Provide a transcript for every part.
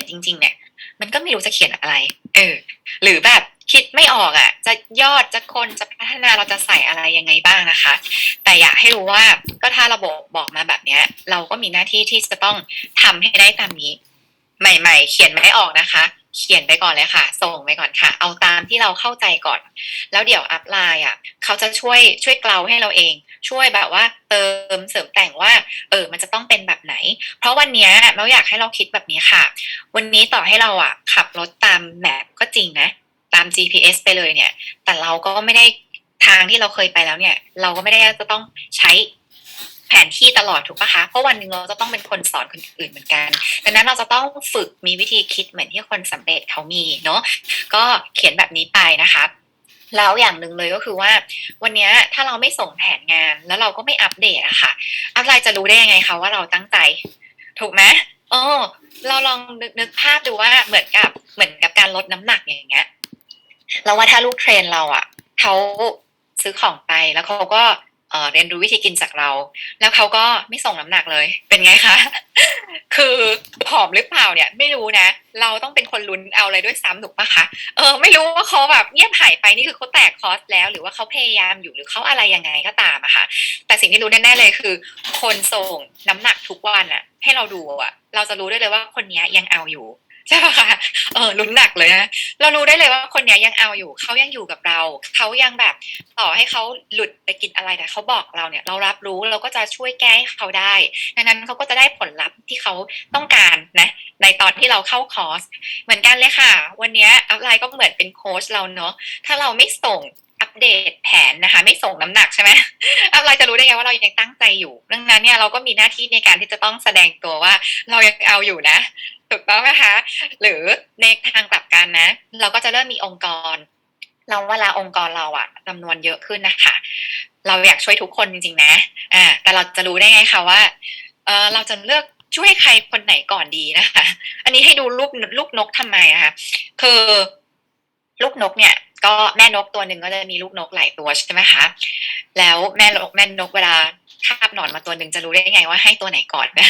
นจริง ๆ เนี่ย มันก็ไม่รู้จะเขียนอะไร เออ หรือแบบคิดไม่ออกอะ่ะ จะยอดจะคนจะพัฒนาเราจะใส่อะไรยังไงบ้างนะคะ แต่อยากให้รู้ว่าก็ถ้าระบบบอกมาแบบเนี้ย เราก็มีหน้าที่ที่จะต้องทำให้ได้ตามนี้ ใหม่ ๆ เขียนไม่ออกนะคะ เขียนไปก่อนเลยค่ะ ส่งไปก่อนค่ะ เอาตามที่เราเข้าใจก่อน แล้วเดี๋ยวอัพไลน์อะ เขาจะช่วยช่วยเกลาให้เราเอง ช่วยแบบว่า เติมเสริมแต่งว่า เออ มันจะต้องเป็นแบบไหน เพราะวันนี้เราอยากให้เราคิดแบบนี้ค่ะ วันนี้ต่อให้เราอะ ขับรถตามแมปก็จริงนะตาม GPS ไปเลยเนี่ย แต่เราก็ไม่ได้ทางที่เราเคยไปแล้วเนี่ย เราก็ไม่ได้จะต้องใช้แผนที่ตลอดถูกปะคะ เพราะวันหนึ่งเราจะต้องเป็นคนสอนคนอื่นเหมือนกัน ดังนั้นเราจะต้องฝึกมีวิธีคิดเหมือนที่คนสำเร็จเขามีเนาะ ก็เขียนแบบนี้ไปนะคะ แล้วอย่างหนึ่งเลยก็คือว่า วันนี้ถ้าเราไม่ส่งแผนงานแล้วเราก็ไม่อัปเดตอะค่ะอะไรจะรู้ได้ยังไงคะว่าเราตั้งใจ ถูกไหมโออเราลองนึกนึกภาพดูว่าเหมือนกับเหมือนกับการลดน้ำหนักอย่างเงี้ยเราว่าถ้าลูกเทรนเราอะเขาซื้อของไปแล้วเขาก็ เออเรียนรู้วิธีกินจากเรา แล้วเขาก็ไม่ส่งน้ำหนักเลย เป็นไงคะ คือผอมหรือเปล่าเนี่ย ไม่รู้นะ เราต้องเป็นคนลุ้นเอาอะไรด้วยซ้ำถูกปะคะ เออ ไม่รู้ว่าเขาแบบเงียบหายไปนี่คือเขาแตกคอร์สแล้ว หรือว่าเขาพยายามอยู่หรือเขาอะไรยังไงก็ตามอะค่ะ แต่สิ่งที่รู้แน่ๆเลยคือ คนส่งน้ำหนักทุกวันอะให้เราดูอะเราจะรู้ได้เลยว่าคนนี้ยังเอาอยู่ ใช่ปะคะเออลุ้นหนักเลยนะเรารู้ได้เลยว่าคนนี้ยังเอาอยู่เขายังอยู่กับเราเขายังแบบต่อให้เขาหลุดไปกินอะไรแต่เขาบอกเราเนี่ย เรารับรู้เราก็จะช่วยแก้ให้เขาได้ดังนั้นเขาก็จะได้ผลลัพธ์ที่เขาต้องการนะในตอนที่เราเข้าคอร์สเหมือนกันเลยค่ะ วันนี้อัพไลน์ก็เหมือนเป็นโค้ชเราเนาะถ้าเราไม่ส่งอัปเดตแผนนะคะ ไม่ส่งน้ำหนักใช่ไหมอัพไลน์จะรู้ได้ไงว่าเรายังตั้งใจอยู่ดังนั้นเนี่ยเราก็มีหน้าที่ในการที่จะต้องแสดงตัวว่า เรายังเอาอยู่นะ ถูกต้องไหมคะ หรือในทางกลับกันนะ เราก็จะเริ่มมีองค์กร เราเวลาองค์กรเราอะจำนวนเยอะขึ้นนะคะ เราอยากช่วยทุกคนจริงๆนะ อ่า แต่เราจะรู้ได้ไงคะว่าเออเราจะเลือกช่วยใครคนไหนก่อนดีนะคะ อันนี้ให้ดูรูปลูกนกทำไมนะคะคือลูกนกเนี่ย ก็แม่นกตัวหนึ่งก็จะมีลูกนกหลายตัวใช่ไหมคะ แล้วแม่นกแม่นกเวลา คาบหนอนมาตัวหนึ่งจะรู้ได้ไงว่าให้ตัวไหนก่อนนะ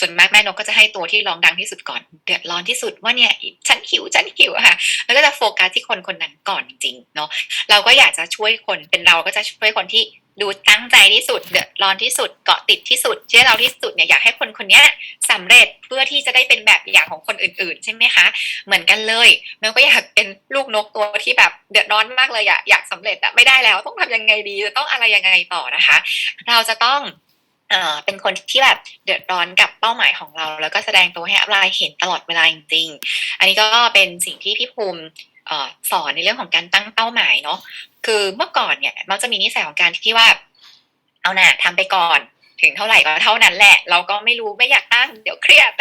ส่วนมากแม่นกก็จะให้ตัวที่ร้องดังที่สุดก่อน เดือดร้อนที่สุดว่าเนี่ยฉันหิวฉันหิวค่ะ แล้วก็จะโฟกัสที่คนคนนั้นก่อนจริงเนาะเราก็อยากจะช่วยคนเป็นเราก็จะช่วยคนที่ ดูตั้งใจที่สุดเดือดร้อนที่สุดเกาะติดที่สุด เชื่อเราที่สุดเนี่ยอยากให้คนคนนี้สำเร็จเพื่อที่จะได้เป็นแบบอย่างของคนอื่น ๆ ใช่ไหมคะ เหมือนกันเลยแมวก็อยากเป็นลูกนกตัวที่แบบเดือดร้อนมากเลยอะอยากสำเร็จอะไม่ได้แล้วต้องทำยังไงดีจะต้องอะไรยังไงต่อนะคะ เราจะต้องเอ่อเป็นคนที่แบบเดือดร้อนกับเป้าหมายของเรา แล้วก็แสดงตัวให้อัพไลน์เห็นตลอดเวลาจริงๆ อันนี้ก็เป็นสิ่งที่พี่ภูมิ สอนในเรื่องของการตั้งเป้าหมายเนาะคือเมื่อก่อนเนี่ยมันจะมีนิสัยของการที่ว่า เอาหน่ะทำไปก่อน ถึงเท่าไหร่ก็เท่านั้นแหละ เราก็ไม่รู้ไม่อยากตั้งเดี๋ยวเครียด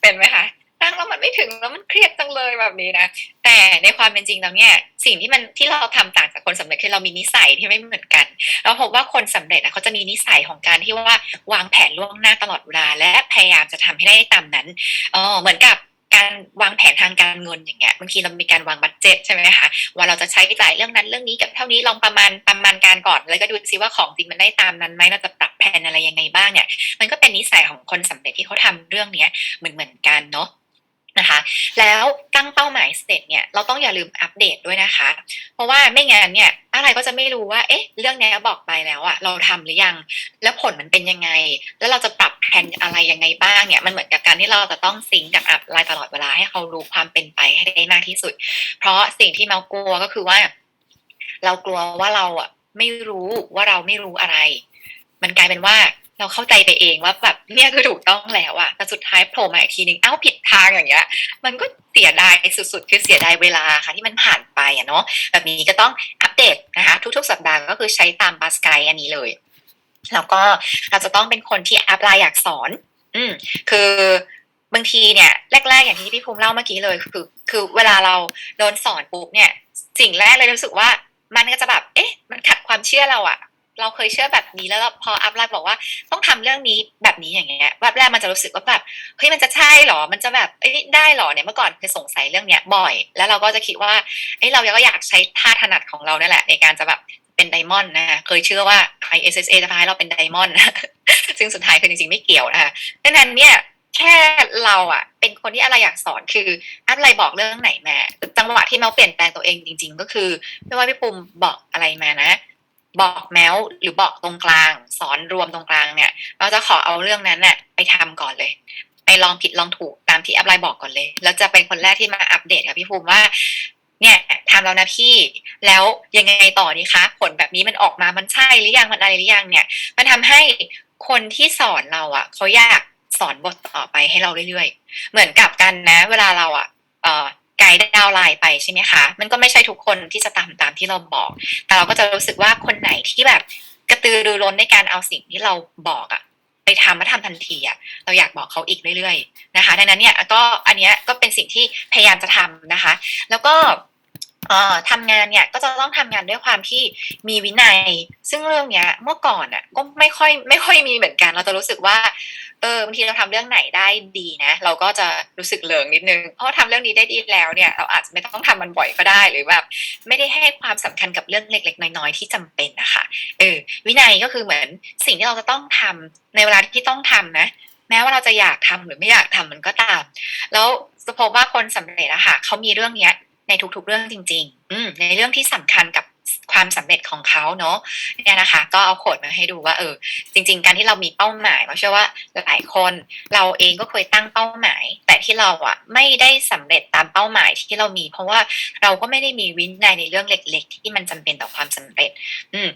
เป็นไหมคะตั้งแล้วมันไม่ถึงแล้วมันเครียดจังเลยแบบนี้นะแต่ในความเป็นจริงแล้วเนี่ย สิ่งที่มันที่เราทำต่างจากคนสำเร็จคือเรามีนิสัยที่ไม่เหมือนกัน เราพบว่าคนสำเร็จอะเขาจะมีนิสัยของการที่ว่าวางแผนล่วงหน้าตลอดเวลาและพยายามจะทำให้ได้ตามนั้นอ๋อเหมือนกับ การวางแผนทางการเงินอย่างเงี้ยบางทีเรามีการวางบัตเจ็ตใช่ไหมคะว่าเราจะใช้จ่ายเรื่องนั้นเรื่องนี้กับเท่านี้ลองประมาณประมาณการก่อน แล้วก็ดูซิว่าของจริงมันได้ตามนั้นไหมเราจะปรับแผนอะไรยังไงบ้างเนี่ย มันก็เป็นนิสัยของคนสำเร็จที่เขาทำเรื่องเนี้ยเหมือนเหมือนกันเนาะ นะคะ แล้วตั้งเป้าหมายเสร็จเนี่ยเราต้องอย่าลืมอัปเดตด้วยนะคะ เพราะว่าไม่งั้นเนี่ยอะไรก็จะไม่รู้ว่า เอ๊ะ เรื่องนี้บอกไปแล้วอะเราทำหรือยัง แล้วผลมันเป็นยังไง แล้วเราจะปรับแผนอะไรยังไงบ้างเนี่ยมันเหมือนกับการที่เราจะต้องซิงกับอัพไลน์ตลอดเวลาให้เขารู้ความเป็นไปให้ได้มากที่สุด เพราะสิ่งที่เรากลัวก็คือว่า เรากลัวว่าเราอะไม่รู้ว่าเราไม่รู้อะไร มันกลายเป็นว่า เราเข้าใจไปเองว่าแบบเนี่ยคือถูกต้องแล้วอะแต่สุดท้ายโผล่มาอีกทีนึงเอ้าผิดทางอย่างเงี้ย มันก็เสียดายสุดๆ คือเสียดายเวลาค่ะที่มันผ่านไปอะเนาะแบบนี้ก็ต้องอัปเดตนะคะทุกๆ สัปดาห์ก็คือใช้ตามบัสไกอันนี้เลย แล้วก็เราจะต้องเป็นคนที่อัพไลน์อยากสอน อืมคือบางทีเนี่ยแรก ๆ อย่างที่พี่ภูมิเล่าเมื่อกี้เลยคือคือเวลาเราโดนสอนปุ๊บเนี่ย สิ่งแรกเลยรู้สึกว่ามันก็จะแบบ เอ๊ะ มันขัดความเชื่อเราอะ เราเคยเชื่อแบบนี้แล้วพออัพไลน์บอกว่าต้องทำเรื่องนี้แบบนี้อย่างเงี้ยแบบแรกมันจะรู้สึกว่าแบบเฮ้ยมันจะใช่หรอ มันจะแบบเอ้ยได้หรอเนี่ยเมื่อก่อนเคยสงสัยเรื่องเนี้ยบ่อย แล้วเราก็จะคิดว่าเอ้ยเราก็อยากใช้ท่าถนัดของเราเนี่ยแหละ ในการจะแบบเป็นไดมอนด์นะคะเคยเชื่อว่า ISSA จะพาให้เราเป็นไดมอนด์ซึ่งสุดท้ายคือจริงๆไม่เกี่ยวนะคะดังนั้นเนี่ยแค่เราอะเป็นคนที่อะไรอยากสอนคืออะไรบอกเรื่องไหนแมาจังหวะที่เมาเปลี่ยนแปลงตัวเองจริง ๆ ก็คือไม่ว่าพี่ปุ่มบอกอะไรมานะ บอกแมวหรือบอกตรงกลาง สอนรวมตรงกลางเนี่ยเราจะขอเอาเรื่องนั้นน่ะไปทำก่อนเลยไปลองผิดลองถูกตามที่อัพไลน์บอกก่อนเลย แล้วจะเป็นคนแรกที่มาอัปเดตกับพี่ภูมิว่า เนี่ยทำแล้วนะพี่ แล้วยังไงต่อดีคะ ผลแบบนี้มันออกมามันใช่หรือยังมันอะไรหรือยังเนี่ย มันทำให้คนที่สอนเราอะเขาอยากสอนบทต่อไปให้เราเรื่อยๆ เหมือนกับกันนะ เวลาเราอะเอ่อ ไกด์ดาวไลน์ไปใช่ไหมคะ มันก็ไม่ใช่ทุกคนที่จะตามตามที่เราบอก แต่เราก็จะรู้สึกว่าคนไหนที่แบบกระตือรือร้นในการเอาสิ่งที่เราบอกอะไปทำมาทำทันทีอะเราอยากบอกเขาอีกเรื่อยๆนะคะ ดังนั้นเนี่ยก็อันเนี้ยก็เป็นสิ่งที่พยายามจะทำนะคะ แล้วก็เอ่อทำงานเนี่ยก็จะต้องทำงานด้วยความที่มีวินัย ซึ่งเรื่องเนี้ยเมื่อก่อนอะก็ไม่ค่อยไม่ค่อยมีเหมือนกัน เราจะรู้สึกว่า เออบางทีเราทำเรื่องไหนได้ดีนะ เราก็จะรู้สึกเหลิงนิดนึงเพราะทำเรื่องนี้ได้ดีแล้วเนี่ย เราอาจจะไม่ต้องทำมันบ่อยก็ได้หรือแบบไม่ได้ให้ความสำคัญกับเรื่องเล็ก ๆ น้อยๆที่จำเป็นนะคะเออวินัยก็คือเหมือนสิ่งที่เราจะต้องทำในเวลาที่ต้องทำนะ แม้ว่าเราจะอยากทำหรือไม่อยากทำมันก็ตาม แล้วจะพบว่าคนสำเร็จอะค่ะเขามีเรื่องเนี้ยในทุกๆเรื่องจริง ๆ อืมในเรื่องที่สำคัญกับ ความสำเร็จของเขาเนาะเนี่ยนะคะ ก็เอาโคดมาให้ดูว่าเออจริง ๆ การที่เรามีเป้าหมายเราเชื่อว่าหลายคน เราเองก็เคยตั้งเป้าหมาย แต่ที่เราอะไม่ได้สำเร็จตามเป้าหมายที่เรามี เพราะว่าเราก็ไม่ได้มีวินัยในเรื่องเล็ก ๆ ที่มันจำเป็นต่อความสำเร็จ อืม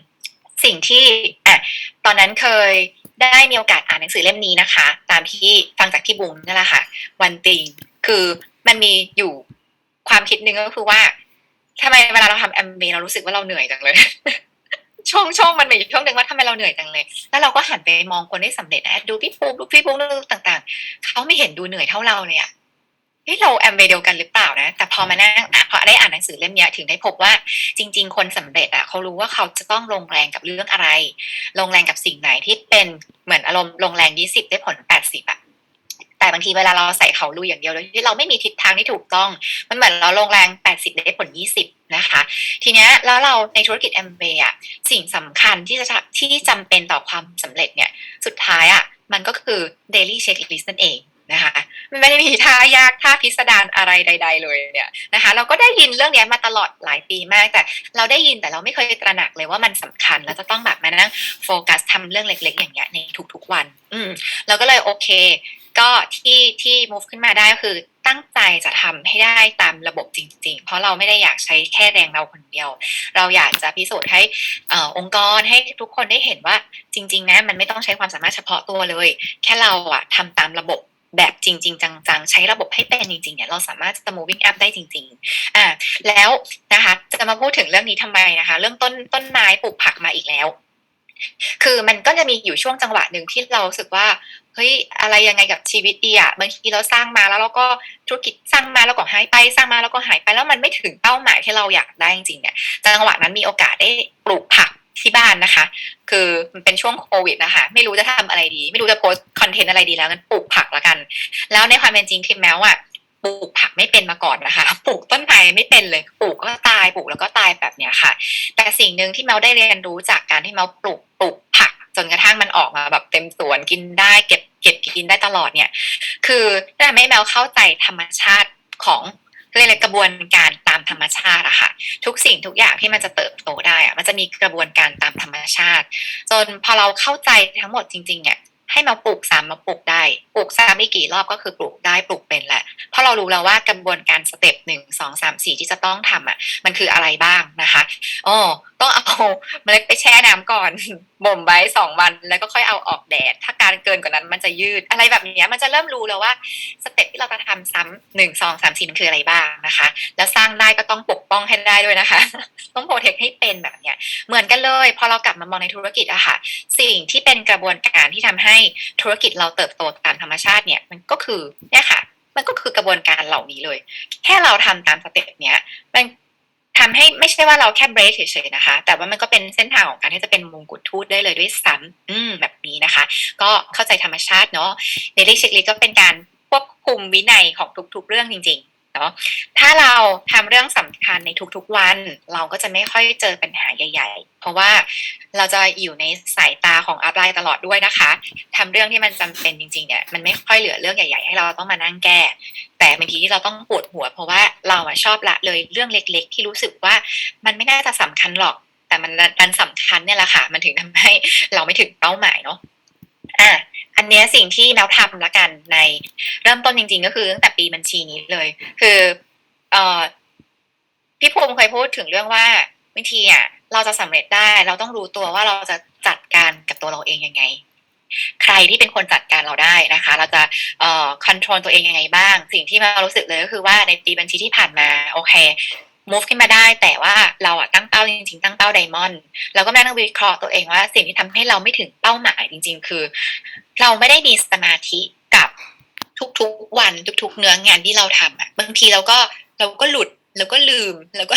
สิ่งที่อะตอนนั้นเคยได้มีโอกาสอ่านหนังสือเล่มนี้นะคะ ตามที่ฟังจากที่บุ้งนั่นแหละค่ะ วันติงคือมันมีอยู่ความคิดหนึ่งก็คือว่า ทำไมเวลาเราทำแอมเบเรารู้สึกว่าเราเหนื่อยจังเลย ช่วงช่วงมันมีช่วงหนึ่งว่าทำไมเราเหนื่อยจังเลย แล้วเราก็หันไปมองคนที่สำเร็จนะดูพี่ปูดูพี่ปูดูต่าง ๆ เขาไม่เห็นดูเหนื่อยเท่าเราเลยอะเฮ้ยเราแอมเบเดียวกันหรือเปล่านะ แต่พอมานั่งพอได้อ่านหนังสือเล่มนี้ถึงได้พบว่าจริง ๆ คนสำเร็จอะเขารู้ว่าเขาจะต้องลงแรงกับเรื่องอะไร ลงแรงกับสิ่งไหนที่เป็นเหมือนอารมณ์ลงแรงยี่สิบได้ผลแปดสิบอะ แต่บางทีเวลาเราใส่เขาลุยอย่างเดียวโดยที่เราไม่มีทิศทางที่ถูกต้อง มันเหมือนเราลงแรงแปดสิบได้ผลยี่สิบนะคะ ทีเนี้ยแล้วเราในธุรกิจแอมเบย์อะสิ่งสำคัญที่จะที่จำเป็นต่อความสำเร็จเนี่ยสุดท้ายอะมันก็คือ daily checklist นั่นเองนะคะมันไม่ได้มีท่ายากท่าพิสดารอะไรใด ๆ เลยเนี่ยนะคะ เราก็ได้ยินเรื่องนี้มาตลอดหลายปีมาก แต่เราได้ยินแต่เราไม่เคยตระหนักเลยว่ามันสำคัญแล้วจะต้องแบบมานั่งโฟกัสทำเรื่องเล็ก ๆ อย่างเงี้ยในทุกๆวัน อืมเราก็เลยโอเค ก็ที่ที่ move ขึ้นมาได้ก็คือตั้งใจจะทำให้ได้ตามระบบจริง ๆ เพราะเราไม่ได้อยากใช้แค่แรงเราคนเดียว เราอยากจะพิสูจน์ให้อองค์กรให้ทุกคนได้เห็นว่าจริง ๆ นะ มันไม่ต้องใช้ความสามารถเฉพาะตัวเลย แค่เราอะทำตามระบบแบบจริง ๆ จังๆ ใช้ระบบให้เป็นจริงๆเนี่ยเราสามารถจะ moving up ได้จริง ๆ อ่าแล้วนะคะจะมาพูดถึงเรื่องนี้ทำไมนะคะ เรื่องต้นต้นไม้ปลูกผักมาอีกแล้ว คือมันก็จะมีอยู่ช่วงจังหวะหนึ่งที่เราสึกว่าเฮ้ยอะไรยังไงกับชีวิตดีอะบางทีเราสร้างมาแล้วเราก็ธุรกิจสร้างมาแล้วก็หายไปสร้างมาแล้วก็หายไปแล้วมันไม่ถึงเป้าหมายที่เราอยากได้จริงๆเนี่ยจังหวะนั้นมีโอกาสได้ปลูกผักที่บ้านนะคะ คือมันเป็นช่วงโควิดนะคะ ไม่รู้จะทำอะไรดี ไม่รู้จะโพสคอนเทนต์อะไรดีแล้วงั้นปลูกผักละกัน แล้วในความเป็นจริงคือแม้ว่า ปลูกผักไม่เป็นมาก่อนนะคะ ปลูกต้นไม้ไม่เป็นเลย ปลูกก็ตาย ปลูกแล้วก็ตายแบบเนี้ยค่ะ แต่สิ่งหนึ่งที่เมาได้เรียนรู้จากการที่เมาปลูกปลูกผักจนกระทั่งมันออกมาแบบเต็มสวนกินได้เก็บเก็บกินได้ตลอดเนี่ย คือทำให้แมวเข้าใจธรรมชาติของเรียกกระบวนการตามธรรมชาติอะค่ะ ทุกสิ่งทุกอย่างที่มันจะเติบโตได้อะมันจะมีกระบวนการตามธรรมชาติ จนพอเราเข้าใจทั้งหมดจริงๆเนี่ย ให้มาปลูกซ้ำมาปลูกได้ปลูกซ้ำไม่กี่รอบก็คือปลูกได้ปลูกเป็นแหละ เพราะเรารู้แล้วว่ากระบวนการสเต็ปหนึ่งสองสามสี่ที่จะต้องทำอะ มันคืออะไรบ้างนะคะอ๋อ ต้องเอาเมล็ดไปแช่น้ำก่อนบ่มไว้สองวันแล้วก็ค่อยเอาออกแดด ถ้าการเกินกว่านั้นมันจะยืดอะไรแบบนี้มันจะเริ่มรู้แล้วว่าสเต็ปที่เราจะทำซ้ำหนึ่งสองสามสี่มันคืออะไรบ้างนะคะ แล้วสร้างได้ก็ต้องปกป้องให้ได้ด้วยนะคะ ต้องโปรเทคให้เป็นแบบเนี้ยเหมือนกันเลย พอเรากลับมามองในธุรกิจอะค่ะ สิ่งที่เป็นกระบวนการที่ทำให้ธุรกิจเราเติบโตตามธรรมชาติเนี่ยมันก็คือเนี่ยค่ะมันก็คือกระบวนการเหล่านี้เลย แค่เราทำตามสเต็ปเนี้ยมัน ทำให้ไม่ใช่ว่าเราแค่เบรกเฉยๆนะคะ แต่ว่ามันก็เป็นเส้นทางของการที่จะเป็นมงกุฎทูตได้เลยด้วยซ้ำอืมแบบนี้นะคะ ก็เข้าใจธรรมชาติเนาะเดลิเช็คลิก็เป็นการควบคุมวินัยของทุก ๆ เรื่องจริง เนาะถ้าเราทำเรื่องสำคัญในทุกๆวัน เราก็จะไม่ค่อยเจอปัญหาใหญ่ ๆ เพราะว่าเราจะอยู่ในสายตาของอัพไลน์ตลอดด้วยนะคะทำเรื่องที่มันจำเป็นจริงๆเนี่ยมันไม่ค่อยเหลือเรื่องใหญ่ ๆ ให้เราต้องมานั่งแก้ แต่บางทีที่เราต้องปวดหัว เพราะว่าเราอะชอบละเลยเรื่องเล็ก ๆ ที่รู้สึกว่ามันไม่น่าจะสำคัญหรอก แต่มันดันสำคัญเนี่ยแหละค่ะ มันถึงทำให้เราไม่ถึงเป้าหมายเนาะอะ อันเนี้ยสิ่งที่เราทำละกันในเริ่มต้นจริง ๆ ก็คือตั้งแต่ปีบัญชีนี้เลย คือเออพี่ภูมิเคยพูดถึงเรื่องว่าบางทีอะเราจะสำเร็จได้เราต้องรู้ตัวว่าเราจะจัดการกับตัวเราเองยังไง ใครที่เป็นคนจัดการเราได้นะคะ เราจะเอ่อคอนโทรลตัวเองยังไงบ้าง สิ่งที่เรารู้สึกเลยก็คือว่าในปีบัญชีที่ผ่านมา โอเค move ขึ้นมาได้ แต่ว่าเราอะตั้งเป้าจริงๆตั้งเป้าไดมอนด์เราก็มานั่งวิเคราะห์ตัวเองว่า สิ่งที่ทำให้เราไม่ถึงเป้าหมายจริง ๆ คือ เราไม่ได้มีสมาธิกับทุกๆวันทุกๆเนื้องานที่เราทำอะบางทีเราก็เราก็หลุดแล้วก็ลืมแล้วก็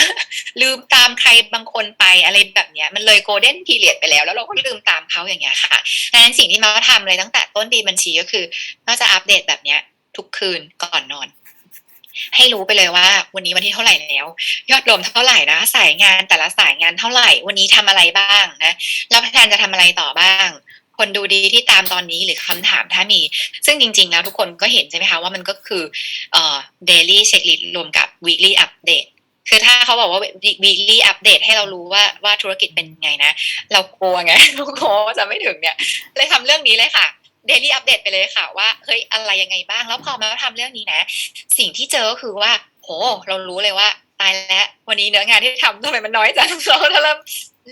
ลืมตามใครบางคนไปอะไรแบบเนี้ย มันเลยโกลเด้นพีเรียดไปแล้ว แล้วเราก็ลืมตามเขาอย่างเงี้ยค่ะดังนั้นสิ่งที่มาทำเลยตั้งแต่ต้นปีบัญชีก็คือก็จะอัปเดตแบบเนี้ยทุกคืนก่อนนอน ให้รู้ไปเลยว่า วันนี้วันที่เท่าไหร่แล้ว ยอดรวมเท่าไหร่นะ สายงานแต่ละสายงานเท่าไหร่ วันนี้ทำอะไรบ้างนะแล้วแพลนจะทำอะไรต่อบ้าง คนดูดีที่ตามตอนนี้หรือคำถามถ้ามี ซึ่งจริง ๆ แล้วทุกคนก็เห็นใช่ไหมคะว่ามันก็คือเอ่อ daily checklist รวมกับ weekly update คือถ้าเขาบอกว่า weekly update ให้เรารู้ว่าว่าธุรกิจเป็นไงนะ เรากลัวไงเรากลัวว่าจะไม่ถึงเนี่ย เลยทำเรื่องนี้เลยค่ะ daily update ไปเลยค่ะว่าเฮ้ยอะไรยังไงบ้าง แล้วพอมาทำเรื่องนี้นะ สิ่งที่เจอก็คือว่าโหเรารู้เลยว่าตายแล้ววันนี้เนื้องานที่ทำทำไมมันน้อยจังเราเริ่ม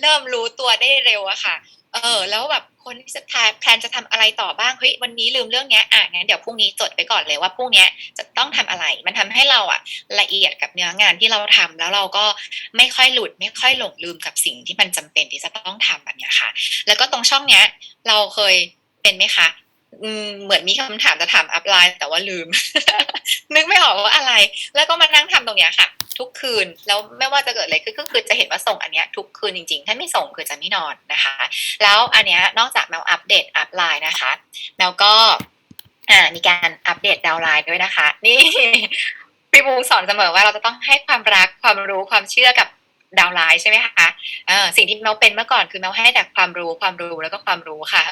เริ่มรู้ตัวได้เร็วอะค่ะ เออ แล้วแบบคนที่จะทายแพลนจะทำอะไรต่อบ้างเฮ้ยวันนี้ลืมเรื่องเนี้ยอะงั้นเดี๋ยวพรุ่งนี้จดไปก่อนเลยว่าพรุ่งนี้จะต้องทำอะไร มันทำให้เราอะละเอียดกับเนื้องานที่เราทำแล้วเราก็ไม่ค่อยหลุด ไม่ค่อยหลงลืมกับสิ่งที่มันจำเป็นที่จะต้องทำแบบนี้ค่ะ แล้วก็ตรงช่องเนี้ย เราเคยเป็นไหมคะ เหมือนมีคำถามจะถามอัพไลน์แต่ว่าลืม นึกไม่ออกว่าอะไร แล้วก็มานั่งทำตรงเนี้ยค่ะ ทุกคืนแล้วไม่ว่าจะเกิดอะไรขึ้นก็คือจะเห็นว่าส่งอันเนี้ยทุกคืนจริงๆ ถ้าไม่ส่งคือจะไม่นอนนะคะ แล้วอันเนี้ยนอกจากแมวอัปเดตอัพไลน์นะคะแมวก็อ่ามีการอัปเดตดาวไลน์ด้วยนะคะ นี่พี่บูสอนเสมอว่าเราจะต้องให้ความรักความรู้ความเชื่อกับ ดาวไลน์ใช่ไหมคะสิ่งที่แมวเป็นเมื่อก่อนคือแมวให้แต่ความรู้ความรู้แล้วก็ความรู้ค่ะ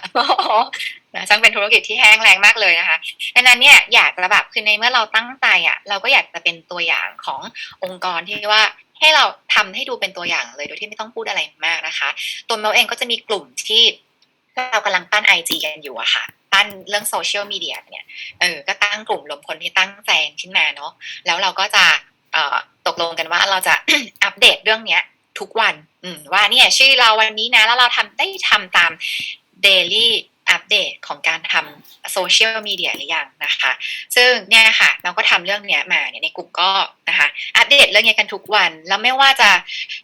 นะช่างเป็นธุรกิจที่แห้งแรงมากเลยนะคะดังนั้นเนี่ยอยากจะแบบคือในเมื่อเราตั้งใจอะเราก็อยากจะเป็นตัวอย่างขององค์กรที่ว่าให้เราทำให้ดูเป็นตัวอย่างเลยโดยที่ไม่ต้องพูดอะไรมากนะคะ ตัวแมวเองก็จะมีกลุ่มที่เรากำลังปั้นไอจีกันอยู่อะค่ะปั้นเรื่องโซเชียลมีเดียเนี่ยเออก็ตั้งกลุ่มรวมคนที่ตั้งใจขึ้นมาเนาะแล้วเราก็จะ ตกลงกันว่าเราจะอัปเดตเรื่องเนี้ย ทุกวันว่าเนี่ยชื่อเราวันนี้นะ แล้วเราทำได้ทำตาม daily อัปเดตของการทำโซเชียลมีเดียหรือยังนะคะ ซึ่งเนี่ยค่ะ เราก็ทำเรื่องเนี้ยมาเนี่ยในกลุ่มก็นะคะ อัปเดตเรื่องเนี้ยกันทุกวัน แล้วไม่ว่าจะ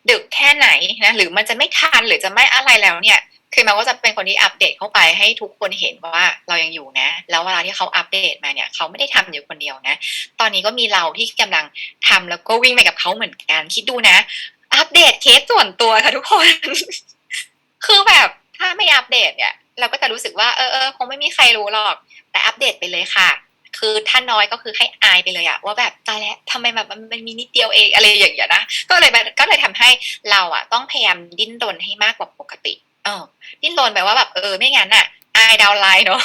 ดึกแค่ไหนนะ หรือมันจะไม่ทันหรือจะไม่อะไรแล้วเนี่ย คือมันก็จะเป็นคนที่อัปเดตเข้าไปให้ทุกคนเห็นว่าเรายังอยู่นะ แล้วเวลาที่เขาอัปเดตมาเนี่ยเขาไม่ได้ทำอยู่คนเดียวนะ ตอนนี้ก็มีเราที่กำลังทำแล้วก็วิ่งไปกับเขาเหมือนกัน คิดดูนะ อัปเดตเคสส่วนตัวค่ะทุกคน คือแบบถ้าไม่อัปเดตเนี่ย เราก็จะรู้สึกว่าเออเออคงไม่มีใครรู้หรอก แต่อัปเดตไปเลยค่ะ คือถ้าน้อยก็คือให้อายไปเลยอะว่าแบบตายแล้วทำไมแบบมันมันมีนิดเดียวเองอะไรอย่างเงี้ยนะก็เลยก็เลยทำให้เราอะต้องพยายามดิ้นรนให้มากกว่าปกติ เออดิ้นรนไปว่าแบบเออไม่งั้นอะอายดาวไลน์เนาะ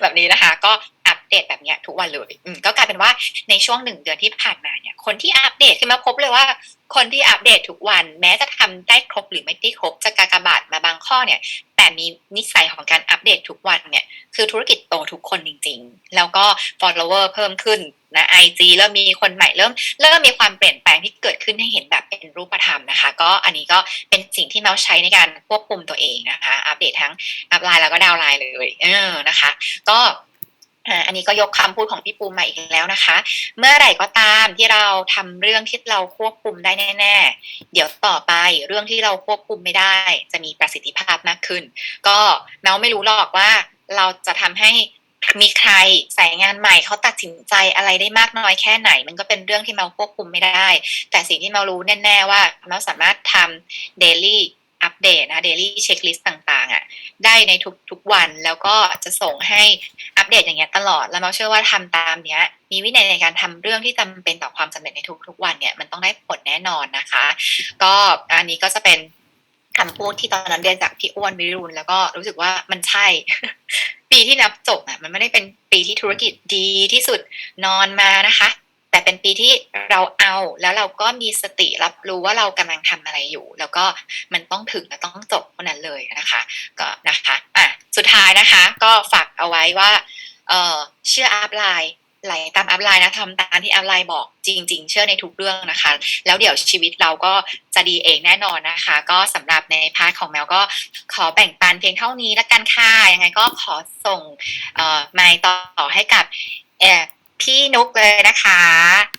แบบนี้นะคะ ก็อัปเดตแบบเนี้ยทุกวันเลยอืมก็กลายเป็นว่าในช่วงหนึ่งเดือนที่ผ่านมาเนี่ย คนที่อัปเดตขึ้นมาพบเลยว่า คนที่อัปเดตทุกวัน แม้จะทำได้ครบหรือไม่ได้ครบจะกากบาทมาบางข้อเนี่ย แต่มีนิสัยของการอัปเดตทุกวันเนี่ย คือธุรกิจโตทุกคนจริง ๆ แล้วก็ follower เพิ่มขึ้น นะ IG เริ่มมีคนใหม่เริ่มเริ่มมีความเปลี่ยนแปลงที่เกิดขึ้นให้เห็นแบบเป็นรูปธรรมนะคะ ก็อันนี้ก็เป็นสิ่งที่เราใช้ในการควบคุมตัวเองนะคะ อัปเดตทั้งอัพไลน์แล้วก็ดาวไลน์เลยเออนะคะ ก็อันนี้ก็ยกคำพูดของพี่ปูมาอีกแล้วนะคะ เมื่อไหร่ก็ตามที่เราทำเรื่องที่เราควบคุมได้แน่ ๆ เดี๋ยวต่อไปเรื่องที่เราควบคุมไม่ได้ จะมีประสิทธิภาพมากขึ้น ก็แม้ไม่รู้หรอกว่าเราจะทำให้ มีใครใส่งานใหม่เขาตัดสินใจอะไรได้มากน้อยแค่ไหน มันก็เป็นเรื่องที่เราควบคุมไม่ได้ แต่สิ่งที่เรารู้แน่ ๆ ว่าเราสามารถทำ daily อัปเดตนะเดลี่เช็คลิสต์ต่างๆอะได้ในทุกทุกวันแล้วก็จะส่งให้อัปเดตอย่างเงี้ยตลอด แล้วเราเชื่อว่าทำตามเนี้ย มีวินัยในการทำเรื่องที่จำเป็นต่อความสำเร็จในทุกๆวันเนี่ยมันต้องได้ผลแน่นอนนะคะ ก็อันนี้ก็จะเป็นคำพูดที่ตอนนั้นเรียนจากพี่อ้วนวิรุณแล้วก็รู้สึกว่ามันใช่ ปีที่นับจบอะมันไม่ได้เป็นปีที่ธุรกิจดีที่สุดนอนมานะคะ แต่เป็นปีที่เราเอาแล้วเราก็มีสติรับรู้ว่าเรากำลังทำอะไรอยู่ แล้วก็มันต้องถึงและต้องจบเท่านั้นเลยนะคะ ก็นะคะอะสุดท้ายนะคะ ก็ฝากเอาไว้ว่าเออเชื่ออัพไลน์ ไหลตามอัพไลน์นะทำตามที่อัพไลน์บอกจริง ๆ เชื่อในทุกเรื่องนะคะ แล้วเดี๋ยวชีวิตเราก็จะดีเองแน่นอนนะคะ ก็สำหรับในพาร์ทของแมวก็ขอแบ่งปันเพียงเท่านี้ละกันค่ะยังไงก็ขอส่งอ่อไมค์ต่อให้กับเอ่อพี่นุกเลยนะคะ